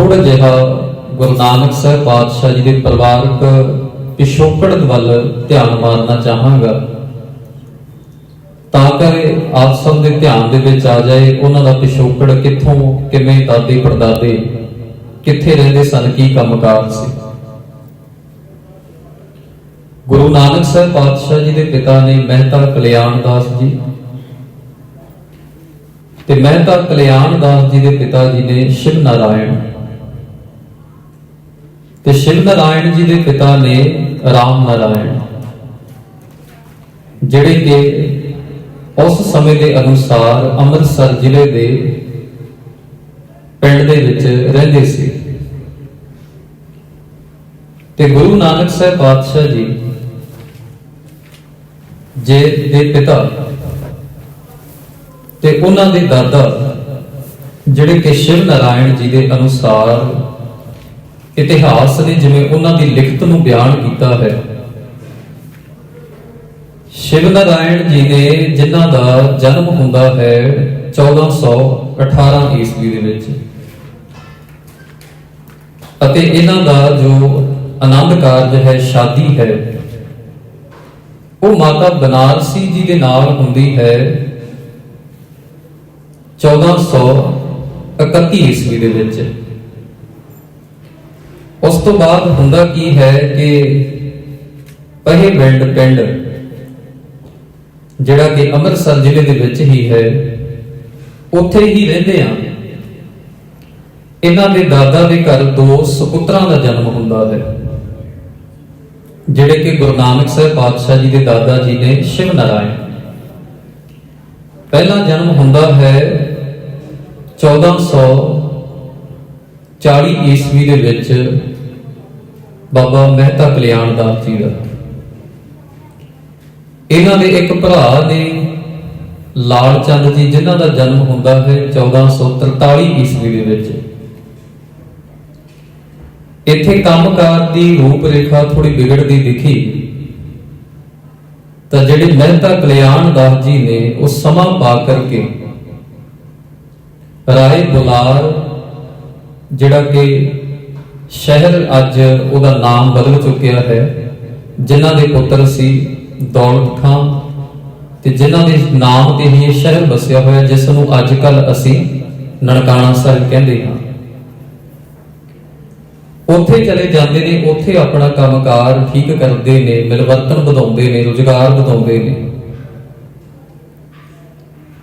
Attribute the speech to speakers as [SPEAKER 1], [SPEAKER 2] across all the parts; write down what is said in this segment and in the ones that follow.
[SPEAKER 1] ਥੋੜਾ ਜਿਹਾ ਗੁਰੂ ਨਾਨਕ ਸਾਹਿਬ ਪਾਤਸ਼ਾਹ ਜੀ ਦੇ ਪਰਿਵਾਰਕ ਪਿਛੋਕੜ ਵੱਲ ਧਿਆਨ ਮਾਰਨਾ ਚਾਹਾਂਗਾ। ਤਾਂ ਕਰੇ ਆਪ ਸਭ ਦੇ ਧਿਆਨ ਦੇ ਵਿੱਚ ਆ ਜਾਏ, ਉਹਨਾਂ ਦਾ ਪਿਛੋਕੜ ਕਿੱਥੋਂ, ਕਿਵੇਂ ਦਾਦੇ ਪੜਦਾਦੇ, ਕਿੱਥੇ ਰਹਿੰਦੇ ਸਨ, ਕੀ ਕੰਮਕਾਰ ਸੀ। ਗੁਰੂ ਨਾਨਕ ਸਾਹਿਬ ਪਾਤਸ਼ਾਹ ਜੀ ਦੇ ਪਿਤਾ ਨੇ ਮਹਿਤਾ ਕਲਿਆਣ ਦਾਸ ਜੀ ਤੇ ਮਹਿਤਾ ਕਲਿਆਣ ਦਾਸ ਜੀ ਦੇ ਪਿਤਾ ਜੀ ਨੇ ਸ਼ਿਵ ਨਾਰਾਇਣ ਤੇ ਸ਼ਿਵ ਨਾਰਾਇਣ ਜੀ ਦੇ ਪਿਤਾ ਨੇ ਰਾਮ ਨਾਰਾਇਣ, ਜਿਹੜੇ ਕਿ ਉਸ ਸਮੇਂ ਦੇ ਅਨੁਸਾਰ ਅੰਮ੍ਰਿਤਸਰ ਜ਼ਿਲ੍ਹੇ ਦੇ ਪਿੰਡ ਦੇ ਵਿੱਚ ਰਹਿੰਦੇ ਸੀ। ਤੇ ਗੁਰੂ ਨਾਨਕ ਸਾਹਿਬ ਪਾਤਸ਼ਾਹ ਜੀ ਜੇ ਦੇ ਪਿਤਾ ਤੇ ਉਹਨਾਂ ਦੇ ਦਾਦਾ, ਜਿਹੜੇ ਕਿ ਸ਼ਿਵ ਨਾਰਾਇਣ ਜੀ ਦੇ ਅਨੁਸਾਰ ਇਤਿਹਾਸ ਨੇ ਜਿਵੇਂ ਉਹਨਾਂ ਦੀ ਲਿਖਤ ਨੂੰ ਬਿਆਨ ਕੀਤਾ ਹੈ। ਸ਼ਿਵ ਨਾਰਾਇਣ ਜੀ ਨੇ ਜਿਨ੍ਹਾਂ ਦਾ ਜਨਮ ਹੁੰਦਾ ਹੈ 1418 ਈਸਵੀ ਦੇ ਵਿੱਚ, ਅਤੇ ਇਹਨਾਂ ਦਾ ਜੋ ਆਨੰਦ ਕਾਰਜ ਹੈ, ਸ਼ਾਦੀ ਹੈ, ਉਹ ਮਾਤਾ ਬਨਾਰਸੀ ਜੀ ਦੇ ਨਾਲ ਹੁੰਦੀ ਹੈ 1431 ਈਸਵੀ ਦੇ ਵਿੱਚ। ਉਸ ਤੋਂ ਬਾਅਦ ਹੁੰਦਾ ਕੀ ਹੈ ਕਿ ਪਹਿੇ ਪਿੰਡ ਪਿੰਡ, ਜਿਹੜਾ ਕਿ ਅੰਮ੍ਰਿਤਸਰ ਜ਼ਿਲ੍ਹੇ ਦੇ ਵਿੱਚ ਹੀ ਹੈ, ਉੱਥੇ ਹੀ ਰਹਿੰਦੇ ਆ। ਇਹਨਾਂ ਦੇ ਦਾਦਾ ਦੇ ਘਰ ਦੋ ਸੁਪੁੱਤਰਾਂ ਦਾ ਜਨਮ ਹੁੰਦਾ ਹੈ, ਜਿਹੜੇ ਕਿ ਗੁਰੂ ਨਾਨਕ ਸਾਹਿਬ ਪਾਤਸ਼ਾਹ ਜੀ ਦੇ ਦਾਦਾ ਜੀ ਨੇ ਸ਼ਿਵ ਨਾਰਾਇਣ। ਪਹਿਲਾ ਜਨਮ ਹੁੰਦਾ ਹੈ 1440 ਈਸਵੀ ਦੇ ਵਿੱਚ ਬਾਬਾ ਮਹਿਤਾ ਕਲਿਆਣ ਦਾਸ ਜੀ ਦਾ। ਇਹਨਾਂ ਦੇ ਇੱਕ ਭਰਾ ਨੇ ਲਾਲ ਚੰਦ ਜੀ, ਜਿਨ੍ਹਾਂ ਦਾ ਜਨਮ ਹੁੰਦਾ ਹੈ 1443 ਈਸਵੀ ਦੇ ਵਿੱਚ। ਇੱਥੇ ਕੰਮਕਾਰ ਦੀ ਰੂਪ ਰੇਖਾ ਥੋੜੀ ਵਿਗੜਦੀ ਦਿਖੀ। ਤਾਂ ਜਿਹੜੇ ਮਹਿਤਾ ਕਲਿਆਣ ਦਾਸ ਜੀ ਨੇ, ਉਹ ਸਮਾਂ ਪਾ ਕਰਕੇ ਰਾਏ ਬੁਲਾਰ ਜਿਹੜਾ ਕਿ ਸ਼ਹਿਰ ਅੱਜ ਉਹਦਾ ਨਾਮ ਬਦਲ ਚੁੱਕਿਆ ਹੈ, ਜਿਨ੍ਹਾਂ ਦੇ ਪੁੱਤਰ ਸੀ ਦੌਲਤ ਖਾਂ ਤੇ ਜਿਨ੍ਹਾਂ ਦੇ ਨਾਮ ਤੇ ਹੀ ਇਹ ਸ਼ਹਿਰ ਵਸਿਆ ਹੋਇਆ, ਜਿਸ ਨੂੰ ਅੱਜ ਕੱਲ ਅਸੀਂ ਨਨਕਾਣਾ ਸਾਹਿਬ ਕਹਿੰਦੇ ਹਾਂ। ਉੱਥੇ ਚਲੇ ਜਾਂਦੇ ਨੇ, ਉੱਥੇ ਆਪਣਾ ਕੰਮਕਾਰ ਠੀਕ ਕਰਦੇ ਨੇ, ਮਿਲਵਰਤਨ ਵਧਾਉਂਦੇ ਨੇ, ਰੁਜ਼ਗਾਰ ਵਧਾਉਂਦੇ ਨੇ।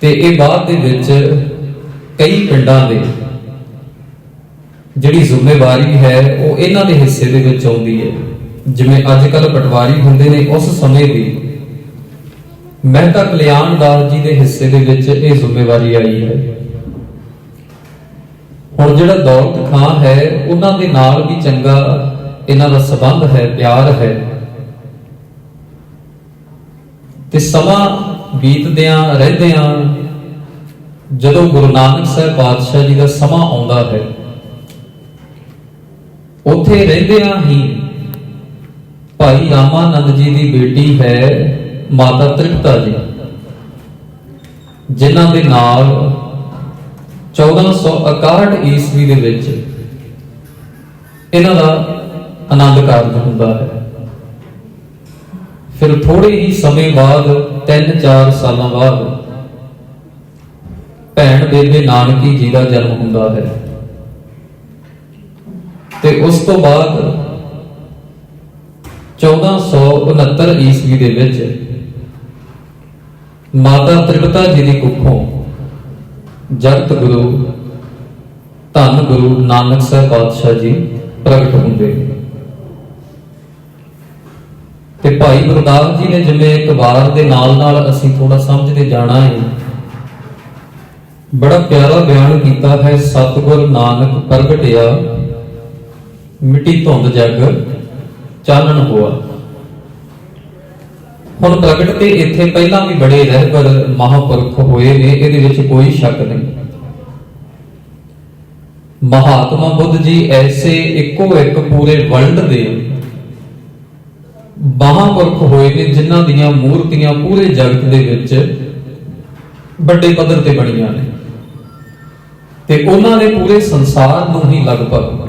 [SPEAKER 1] ਤੇ ਇਹ ਬਾਅਦ ਦੇ ਵਿੱਚ ਕਈ ਪਿੰਡਾਂ ਦੇ ਜਿਹੜੀ ਜ਼ਿੰਮੇਵਾਰੀ ਹੈ, ਉਹ ਇਹਨਾਂ ਦੇ ਹਿੱਸੇ ਦੇ ਵਿੱਚ ਆਉਂਦੀ ਹੈ। ਜਿਵੇਂ ਅੱਜ ਕੱਲ ਪਟਵਾਰੀ ਹੁੰਦੇ ਨੇ, ਉਸ ਸਮੇਂ ਦੀ ਮਹਿਤਾ ਕਲਿਆਣ ਦਾਸ ਜੀ ਦੇ ਹਿੱਸੇ ਦੇ ਵਿੱਚ ਇਹ ਜ਼ਿੰਮੇਵਾਰੀ ਆਈ ਹੈ। ਹੁਣ ਜਿਹੜਾ ਦੌਲਤ ਖਾਂ ਹੈ, ਉਹਨਾਂ ਦੇ ਨਾਲ ਵੀ ਚੰਗਾ ਇਹਨਾਂ ਦਾ ਸਬੰਧ ਹੈ, ਪਿਆਰ ਹੈ। ਤੇ ਸਮਾਂ ਬੀਤਦਿਆਂ ਰਹਿੰਦਿਆਂ ਜਦੋਂ ਗੁਰੂ ਨਾਨਕ ਸਾਹਿਬ ਪਾਤਸ਼ਾਹ ਜੀ ਦਾ ਸਮਾਂ ਆਉਂਦਾ ਹੈ ਉੱਥੇ ਰਹਿੰਦਿਆਂ ਹੀ। ਭਾਈ ਰਾਮਾਨੰਦ ਜੀ ਦੀ ਬੇਟੀ ਹੈ ਮਾਤਾ ਤ੍ਰਿਪਤਾ ਜੀ, ਜਿਨ੍ਹਾਂ ਦੇ ਨਾਲ 1461 ਈਸਵੀ ਦੇ ਵਿੱਚ ਇਹਨਾਂ ਦਾ ਆਨੰਦ ਕਾਰਜ ਹੁੰਦਾ ਹੈ। ਫਿਰ ਥੋੜੇ ਹੀ ਸਮੇਂ ਬਾਅਦ 3-4 ਸਾਲਾਂ ਬਾਅਦ, ਭੈਣ ਬੇਬੇ ਨਾਨਕੀ ਜੀ ਦਾ ਜਨਮ ਹੁੰਦਾ ਹੈ। ਤੇ ਉਸ ਤੋਂ ਬਾਅਦ 1469 ਈਸਵੀ ਦੇ ਵਿੱਚ ਮਾਤਾ ਤ੍ਰਿਪਤਾ ਜੀ ਦੀ ਕੁੱਖੋਂ ਜਗਤ ਗੁਰੂ, ਧੰਨ ਗੁਰੂ ਨਾਨਕ ਸਾਹਿਬ ਪਾਤਸ਼ਾਹ ਜੀ ਪ੍ਰਗਟ ਹੁੰਦੇ। ਤੇ ਭਾਈ ਗੁਰਦਾਸ ਜੀ ਨੇ ਜਿਵੇਂ ਇੱਕ ਵਾਰ ਦੇ ਨਾਲ ਨਾਲ ਅਸੀਂ ਥੋੜਾ ਸਮਝਦੇ ਜਾਣਾ ਹੈ, ਬੜਾ ਪਿਆਰਾ ਬਿਆਨ ਕੀਤਾ ਹੈ, ਸਤਿਗੁਰ ਨਾਨਕ ਪ੍ਰਗਟਿਆ ਮਿੱਟੀ ਧੁੰਦ ਜਗ ਚਾਨਣ ਹੋਆ। ਹੁਣ ਪ੍ਰਗਟ ਤੇ ਇੱਥੇ ਪਹਿਲਾਂ ਵੀ ਬੜੇ ਰਹਿਬਰ ਮਹਾਪੁਰਖ ਹੋਏ ਨੇ, ਇਹਦੇ ਵਿੱਚ ਕੋਈ ਸ਼ੱਕ ਨਹੀਂ। ਮਹਾਤਮਾ ਬੁੱਧ ਜੀ ਐਸੇ ਇੱਕੋ ਇੱਕ ਪੂਰੇ ਵਰਲਡ ਦੇ ਮਹਾਪੁਰਖ ਹੋਏ ਨੇ, ਜਿਨ੍ਹਾਂ ਦੀਆਂ ਮੂਰਤੀਆਂ ਪੂਰੇ ਜਗਤ ਦੇ ਵਿੱਚ ਵੱਡੇ ਪੱਧਰ ਤੇ ਬਣੀਆਂ ਨੇ। ਤੇ ਉਹਨਾਂ ਨੇ ਪੂਰੇ ਸੰਸਾਰ ਨੂੰ ਹੀ ਲਗਭਗ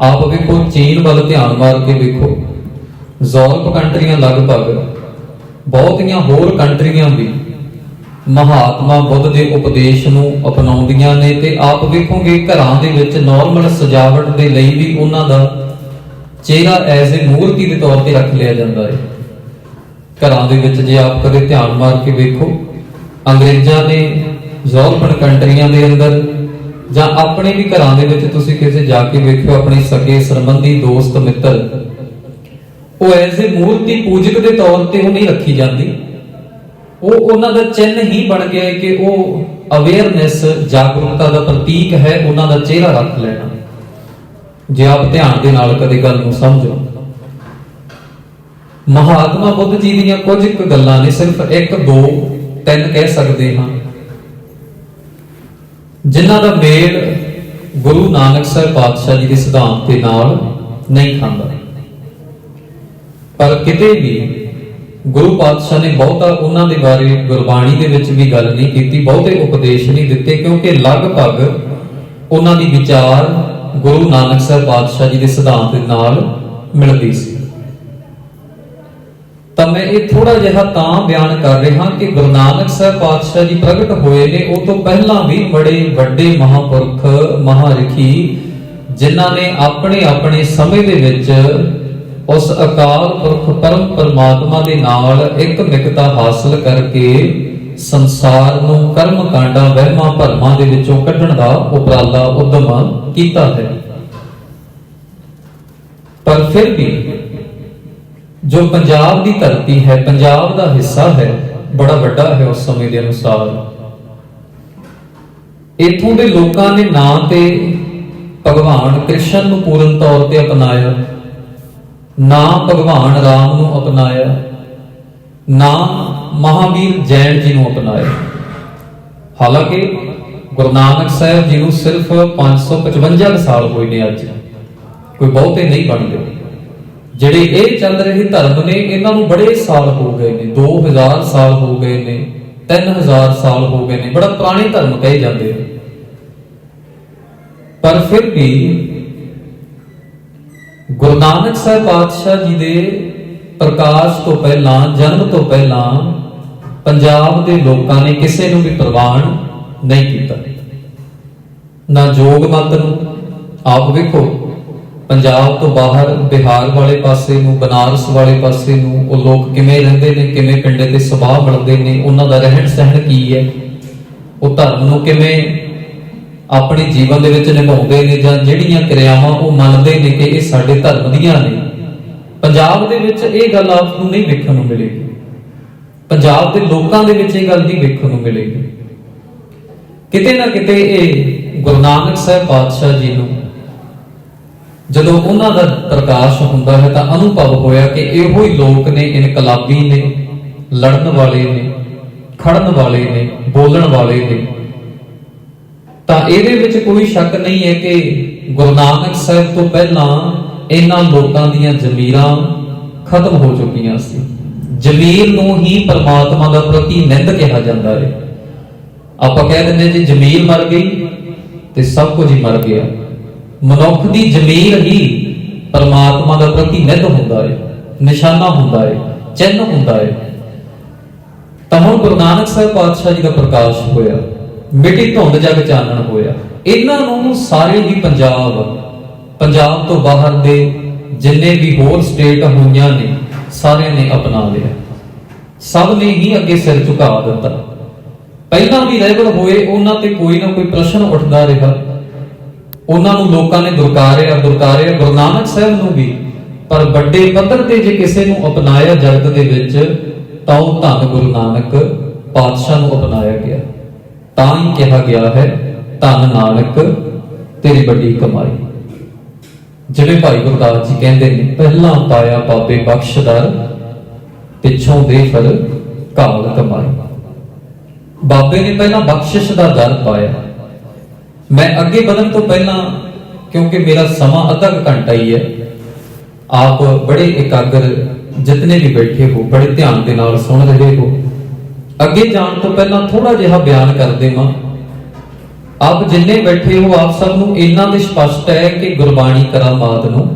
[SPEAKER 1] ਆਪ ਵੇਖੋ ਚੀਨ ਵੱਲ ਧਿਆਨ ਮਾਰ ਕੇ ਵੇਖੋ। ਯੂਰਪ ਕੰਟਰੀਆਂ ਲਗਭਗ ਬਹੁਤੀਆਂ ਹੋਰ ਕੰਟਰੀਆਂ ਵੀ ਮਹਾਤਮਾ ਬੁੱਧ ਦੇ ਉਪਦੇਸ਼ ਨੂੰ ਅਪਣਾਉਂਦੀਆਂ ਨੇ ਤੇ ਆਪ ਵੇਖੋਗੇ ਘਰਾਂ ਦੇ ਵਿੱਚ ਨਾਰਮਲ ਸਜਾਵਟ ਦੇ ਲਈ ਵੀ ਉਹਨਾਂ ਦਾ ਚਿਹਰਾ ਐਜ਼ ਅ ਮੂਰਤੀ ਦੇ ਤੌਰ ਤੇ ਰੱਖ ਲਿਆ ਜਾਂਦਾ ਹੈ। ਘਰਾਂ ਦੇ ਵਿੱਚ ਜੇ ਆਪ ਕਦੇ ਧਿਆਨ ਮਾਰ ਕੇ ਵੇਖੋ, ਅੰਗਰੇਜ਼ਾਂ ਨੇ ਯੂਰਪਨ ਕੰਟਰੀਆਂ ਦੇ ਅੰਦਰ ਜਾਂ ਆਪਣੇ ਵੀ ਘਰਾਂ ਦੇ ਵਿੱਚ ਤੁਸੀਂ ਕਿਸੇ ਜਾ ਕੇ ਵੇਖਿਓ ਆਪਣੇ ਸਕੇ ਸੰਬੰਧੀ ਦੋਸਤ, ਮਿੱਤਰ। ਉਹ ਐਜ਼ ਅ ਮੂਰਤੀ ਪੂਜਕ ਦੇ ਤੌਰ ਤੇ ਉਹ ਨਹੀਂ ਰੱਖੀ ਜਾਂਦੀ। ਉਹ ਉਹਨਾਂ ਦਾ ਚਿੰਨ ਹੀ ਬਣ ਗਿਆ ਹੈ ਕਿ ਉਹ ਅਵੇਅਰਨੈਸ ਜਾਗਰੂਕਤਾ ਦਾ ਪ੍ਰਤੀਕ ਹੈ, ਉਹਨਾਂ ਦਾ ਚਿਹਰਾ ਰੱਖ ਲੈਣਾ। ਜੇ ਆਪ ਧਿਆਨ ਦੇ ਨਾਲ ਕਦੇ ਗੱਲ ਨੂੰ ਸਮਝੋ। ਮਹਾਤਮਾ ਬੁੱਧ ਜੀ ਦੀਆਂ ਕੁਝ ਕੁ ਗੱਲਾਂ ਨੇ ਸਿਰਫ ਇੱਕ, ਦੋ, ਤਿੰਨ ਕਹਿ ਸਕਦੇ ਹਾਂ। ਜਿਨ੍ਹਾਂ ਦਾ ਮੇਲ ਗੁਰੂ ਨਾਨਕ ਸਾਹਿਬ ਪਾਤਸ਼ਾਹ ਜੀ ਦੇ ਸਿਧਾਂਤ ਦੇ ਨਾਲ ਨਹੀਂ ਖਾਂਦਾ। ਪਰ ਕਿਤੇ ਵੀ ਗੁਰੂ ਪਾਤਸ਼ਾਹ ਨੇ ਬਹੁਤਾ ਉਹਨਾਂ ਦੇ ਬਾਰੇ ਗੁਰਬਾਣੀ ਦੇ ਵਿੱਚ ਵੀ ਗੱਲ ਨਹੀਂ ਕੀਤੀ, ਬਹੁਤੇ ਉਪਦੇਸ਼ ਨਹੀਂ ਦਿੱਤੇ, ਕਿਉਂਕਿ ਲਗਭਗ ਉਹਨਾਂ ਦੀ ਵਿਚਾਰ ਗੁਰੂ ਨਾਨਕ ਸਾਹਿਬ ਪਾਤਸ਼ਾਹ ਜੀ ਦੇ ਸਿਧਾਂਤ ਦੇ ਨਾਲ ਮਿਲਦੀ ਸੀ। ਤਾਂ ਮੈਂ ਇਹ ਥੋੜਾ ਜਿਹਾ ਤਾਂ ਬਿਆਨ ਕਰ ਰਿਹਾ ਕਿ ਗੁਰੂ ਨਾਨਕ ਸਾਹਿਬ ਪਾਤਸ਼ਾਹ ਜੀ ਪ੍ਰਗਟ ਹੋਏ ਨੇ, ਉਹ ਤੋਂ ਪਹਿਲਾਂ ਵੀ ਬੜੇ ਵੱਡੇ ਮਹਾਪੁਰਖ, ਮਹਾਰਿਖੀ, ਜਿਨ੍ਹਾਂ ਨੇ ਆਪਣੇ ਆਪਣੇ ਸਮੇਂ ਦੇ ਵਿੱਚ ਉਸ ਅਕਾਲ ਪੁਰਖ ਪਰਮ ਪਰਮਾਤਮਾ ਦੇ ਨਾਲ ਇੱਕ ਮਿਕਤਾ ਹਾਸਲ ਕਰਕੇ ਸੰਸਾਰ ਨੂੰ ਕਰਮ ਕਾਂਡਾਂ, ਵਹਿਮਾਂ ਭਰਮਾਂ ਦੇ ਵਿੱਚੋਂ ਕੱਢਣ ਦਾ ਉਪਰਾਲਾ ਉਦਮ ਕੀਤਾ ਹੈ। ਪਰ ਫਿਰ ਵੀ ਜੋ ਪੰਜਾਬ ਦੀ ਧਰਤੀ ਹੈ, ਪੰਜਾਬ ਦਾ ਹਿੱਸਾ ਹੈ, ਬੜਾ ਵੱਡਾ ਹੈ ਉਸ ਸਮੇਂ ਦੇ ਅਨੁਸਾਰ। ਇਥੋਂ ਦੇ ਲੋਕਾਂ ਨੇ ਨਾ ਤੇ ਭਗਵਾਨ ਕ੍ਰਿਸ਼ਨ ਨੂੰ ਪੂਰਨ ਤੌਰ ਤੇ ਅਪਣਾਇਆ। ਨਾ ਭਗਵਾਨ ਰਾਮ ਨੂੰ ਅਪਣਾਇਆ। ਨਾ ਮਹਾਵੀਰ ਜੈਨ ਜੀ ਨੂੰ ਅਪਣਾਇਆ। ਹਾਲਾਂਕਿ ਗੁਰੂ ਨਾਨਕ ਸਾਹਿਬ ਜੀ ਨੂੰ ਸਿਰਫ 555 ਸਾਲ ਹੋਏ ਨੇ ਅੱਜ। ਕੋਈ ਬਹੁਤੇ ਨਹੀਂ ਬਣਦੇ ਜਿਹੜੇ ਇਹ ਚੱਲ ਰਹੇ ਧਰਮ ਨੇ, ਇਹਨਾਂ ਨੂੰ ਬੜੇ ਸਾਲ ਹੋ ਗਏ ਨੇ 2000 ਸਾਲ ਹੋ ਗਏ ਨੇ 3000 ਸਾਲ ਹੋ ਗਏ ਨੇ, ਬੜਾ ਪੁਰਾਣੇ ਧਰਮ ਕਹੇ ਜਾਂਦੇ ਨੇ ਪਰ ਫਿਰ ਵੀ ਗੁਰੂ ਨਾਨਕ ਸਾਹਿਬ ਪਾਤਸ਼ਾਹ ਜੀ ਦੇ ਪ੍ਰਕਾਸ਼ ਤੋਂ ਪਹਿਲਾਂ, ਜਨਮ ਤੋਂ ਪਹਿਲਾਂ ਪੰਜਾਬ ਦੇ ਲੋਕਾਂ ਨੇ ਕਿਸੇ ਨੂੰ ਵੀ ਪ੍ਰਵਾਨ ਨਹੀਂ ਕੀਤਾ। ਨਾ ਜੋਗ ਮਤ ਨੂੰ, ਆਪ ਵੇਖੋ। ਪੰਜਾਬ ਤੋਂ ਬਾਹਰ ਬਿਹਾਰ ਵਾਲੇ ਪਾਸੇ ਨੂੰ, ਬਨਾਰਸ ਵਾਲੇ ਪਾਸੇ ਨੂੰ, ਉਹ ਲੋਕ ਕਿਵੇਂ ਰਹਿੰਦੇ ਨੇ, ਕਿਵੇਂ ਪਿੰਡੇ ਤੇ ਸੁਭਾਅ ਬਣਦੇ ਨੇ, ਉਹਨਾਂ ਦਾ ਰਹਿਣ ਸਹਿਣ ਕੀ ਹੈ? ਉਹ ਧਰਮ ਨੂੰ ਕਿਵੇਂ ਆਪਣੇ ਜੀਵਨ ਦੇ ਵਿੱਚ ਨਿਭਾਉਂਦੇ ਨੇ ਜਾਂ ਜਿਹੜੀਆਂ ਕਿਰਿਆਵਾਂ ਉਹ ਮੰਨਦੇ ਨੇ ਕਿ ਇਹ ਸਾਡੇ ਧਰਮ ਦੀਆਂ ਨੇ? ਪੰਜਾਬ ਦੇ ਵਿੱਚ ਇਹ ਗੱਲ ਆਪ ਨੂੰ ਨਹੀਂ ਵੇਖਣ ਨੂੰ ਮਿਲੇਗੀ। ਪੰਜਾਬ ਦੇ ਲੋਕਾਂ ਦੇ ਵਿੱਚ ਇਹ ਗੱਲ ਨਹੀਂ ਵੇਖਣ ਨੂੰ ਮਿਲੇਗੀ। ਕਿਤੇ ਨਾ ਕਿਤੇ ਇਹ ਗੁਰੂ ਨਾਨਕ ਸਾਹਿਬ ਪਾਤਸ਼ਾਹ ਜੀ ਨੂੰ ਜਦੋਂ ਉਹਨਾਂ ਦਾ ਪ੍ਰਕਾਸ਼ ਹੁੰਦਾ ਹੈ ਤਾਂ ਅਨੁਭਵ ਹੋਇਆ ਕਿ ਇਹੋ ਹੀ ਲੋਕ ਨੇ, ਇਨਕਲਾਬੀ ਨੇ, ਲੜਨ ਵਾਲੇ ਨੇ, ਖੜਨ ਵਾਲੇ ਨੇ, ਬੋਲਣ ਵਾਲੇ ਨੇ। ਤਾਂ ਇਹਦੇ ਵਿੱਚ ਕੋਈ ਸ਼ੱਕ ਨਹੀਂ ਹੈ ਕਿ ਗੁਰੂ ਨਾਨਕ ਸਾਹਿਬ ਤੋਂ ਪਹਿਲਾਂ ਇਹਨਾਂ ਲੋਕਾਂ ਦੀਆਂ ਜ਼ਮੀਰਾਂ ਖਤਮ ਹੋ ਚੁੱਕੀਆਂ ਸੀ। ਜ਼ਮੀਰ ਨੂੰ ਹੀ ਪਰਮਾਤਮਾ ਦਾ ਪ੍ਰਤੀ ਨਿੰਦ ਕਿਹਾ ਜਾਂਦਾ ਹੈ। ਆਪਾਂ ਕਹਿ ਦਿੰਦੇ ਜੀ ਜ਼ਮੀਰ ਮਰ ਗਈ ਤੇ ਸਭ ਕੁਝ ਹੀ ਮਰ ਗਿਆ। ਮਨੁੱਖ ਦੀ ਜ਼ਮੀਰ ਹੀ ਪਰਮਾਤਮਾ ਦਾ ਪ੍ਰਤੀਨਿਧ ਹੁੰਦਾ ਹੈ ਨਿਸ਼ਾਨਾ ਹੁੰਦਾ ਹੈ ਚਿੰਨ੍ਹ ਹੁੰਦਾ ਹੈ ਤਾਂ ਹੁਣ ਗੁਰੂ ਨਾਨਕ ਸਾਹਿਬ ਪਾਤਸ਼ਾਹ ਜੀ ਦਾ ਪ੍ਰਕਾਸ਼ ਹੋਇਆ, ਮਿੱਟੀ ਧੁੰਦ ਜਗ ਚਾਨਣ ਹੋਇਆ। ਇਹਨਾਂ ਨੂੰ ਸਾਰੇ ਹੀ ਪੰਜਾਬ ਪੰਜਾਬ ਤੋਂ ਬਾਹਰ ਦੇ ਜਿੰਨੇ ਵੀ ਹੋਰ ਸਟੇਟ ਹੋਈਆਂ ਨੇ, ਸਾਰਿਆਂ ਨੇ ਅਪਣਾ ਲਿਆ। ਸਭ ਨੇ ਹੀ ਅੱਗੇ ਸਿਰ ਝੁਕਾ ਦਿੱਤਾ। ਪਹਿਲਾਂ ਵੀ ਰਹਿਬਰ ਹੋਏ, ਉਹਨਾਂ ਤੇ ਕੋਈ ਨਾ ਕੋਈ ਪ੍ਰਸ਼ਨ ਉੱਠਦਾ ਰਿਹਾ। ਉਹਨਾਂ ਨੂੰ ਲੋਕਾਂ ਨੇ ਦੁਰਕਾਰਿਆ ਦੁਰਕਾਰਿਆ ਗੁਰੂ ਨਾਨਕ ਸਾਹਿਬ ਨੂੰ ਵੀ। ਪਰ ਵੱਡੇ ਪੱਧਰ ਤੇ ਜੇ ਕਿਸੇ ਨੂੰ ਅਪਣਾਇਆ ਜਗਤ ਦੇ ਵਿੱਚ, ਤਾਂ ਉਹ ਧੰਨ ਗੁਰੂ ਨਾਨਕ ਪਾਤਸ਼ਾਹ ਨੂੰ ਅਪਣਾਇਆ ਗਿਆ। ਤਾਂ ਹੀ ਕਿਹਾ ਗਿਆ ਹੈ, ਧੰਨ ਨਾਨਕ, ਤੇਰੀ ਵੱਡੀ ਕਮਾਈ। ਜਿਵੇਂ ਭਾਈ ਗੁਰਦਾਸ ਜੀ ਕਹਿੰਦੇ ਨੇ, ਪਹਿਲਾਂ ਪਾਇਆ ਬਾਬੇ ਬਖਸ਼ਦਰ ਪਿੱਛੋਂ ਦੇ ਫਲ ਕਾਲ ਕਮਾਈ। ਬਾਬੇ ਨੇ ਪਹਿਲਾਂ ਬਖਸ਼ਿਸ਼ ਦਾ ਦਰ ਪਾਇਆ। ਮੈਂ ਅੱਗੇ ਵਧਣ ਤੋਂ ਪਹਿਲਾਂ, ਕਿਉਂਕਿ ਮੇਰਾ ਸਮਾਂ ਅੱਧਾ ਕੁ ਘੰਟਾ ਹੀ ਹੈ, ਆਪ ਬੜੇ ਇਕਾਗਰ, ਜਿਤਨੇ ਵੀ ਬੈਠੇ ਹੋ, ਬੜੇ ਧਿਆਨ ਦੇ ਨਾਲ ਸੁਣ ਰਹੇ ਹੋ। ਅੱਗੇ ਜਾਣ ਤੋਂ ਪਹਿਲਾਂ ਥੋੜਾ ਜਿਹਾ ਬਿਆਨ ਕਰ ਦੇਵਾਂ। ਆਪ ਜਿੰਨੇ ਬੈਠੇ ਹੋ, ਆਪ ਸਭ ਨੂੰ ਇੰਨਾ ਤੇ ਸਪਸ਼ਟ ਹੈ ਕਿ ਗੁਰਬਾਣੀ ਕਰਾਮਾਤ ਨੂੰ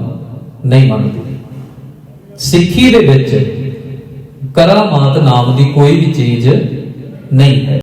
[SPEAKER 1] ਨਹੀਂ ਮੰਨਦੀ। ਸਿੱਖੀ ਦੇ ਵਿੱਚ ਕਰਾਮਾਤ ਨਾਮ ਦੀ ਕੋਈ ਵੀ ਚੀਜ਼ ਨਹੀਂ ਹੈ।